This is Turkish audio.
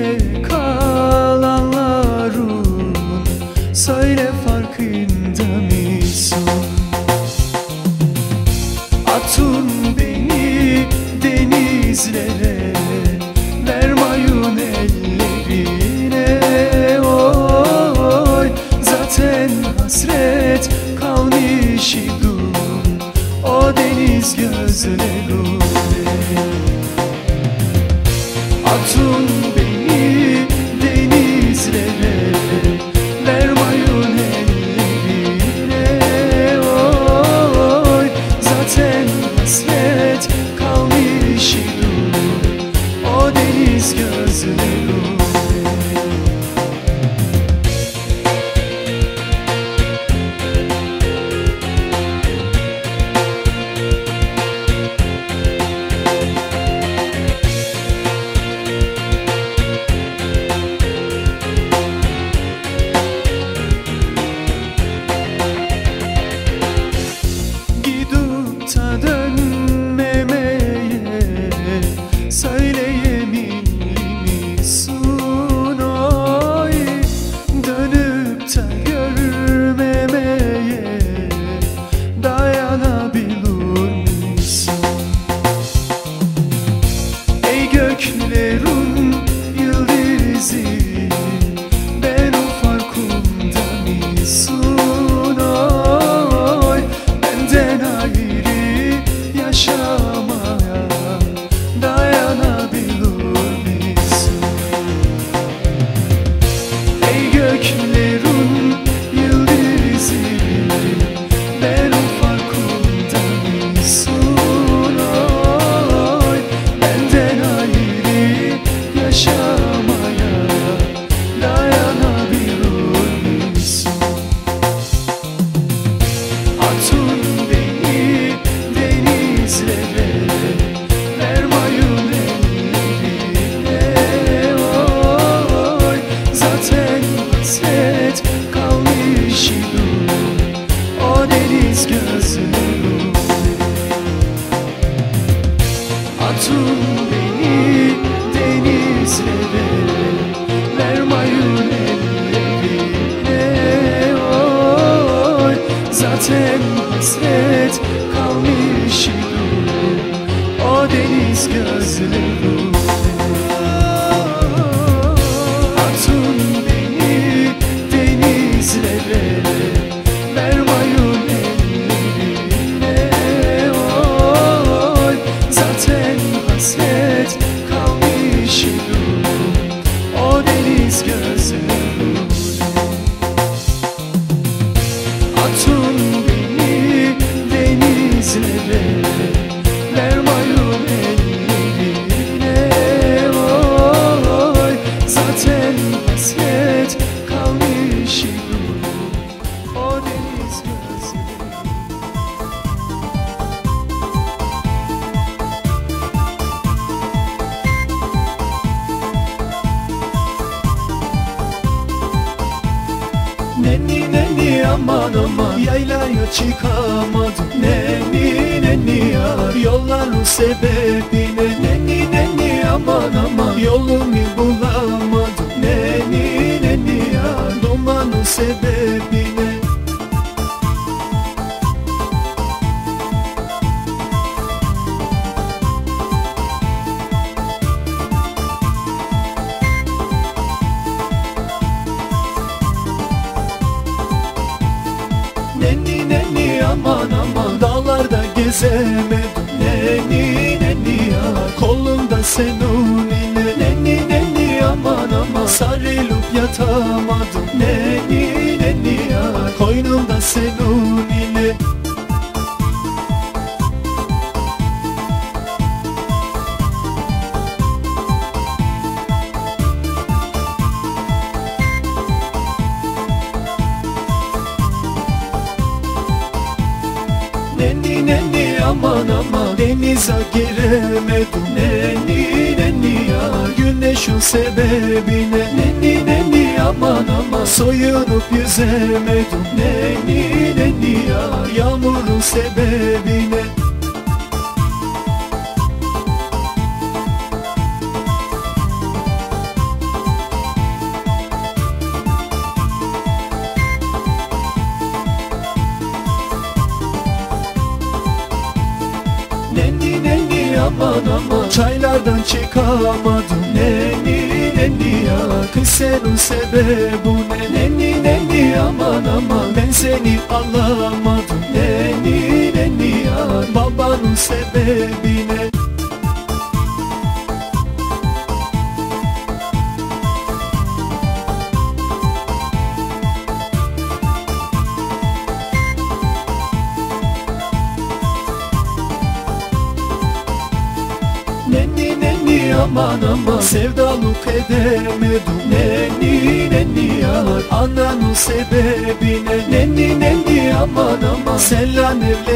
come. Atın beni denizlere Vermayın ellerine. Oy Zaten hasret kalmış idim O deniz gözlerine aman aman. Yaylaya çıkamadım. Nenni nenni yar. Yolların sebebine Nenni nenni aman aman. Yolumu bulamadım. Nenni nenni yar. Dumanın sebebine aman aman Dağlarda gezemedim Nenni nenni ya? Kolumda senin ile. Nenni nenni aman aman. Sarılıp yatamadım. Nenni nenni ya? Koynumda senin ile Nenni nenni aman aman. Denize giremedim. Nenni nenni ya Güneşin sebebine. Nenni nenni aman aman. Soyunup yüzemedim. Nenni nenni ya Yağmurun sebebine Çaylardan çıkamadım. Nenni nenni ya Kız senin sebebu. Ne Nenni nenni aman aman Ben seni alamadım. Nenni nenni ya Babanın sebebi nenni aman aman. Sevdalık edemedim Nenni nenni ya Ananın sebebine Nenni nenni aman aman. Senle evlen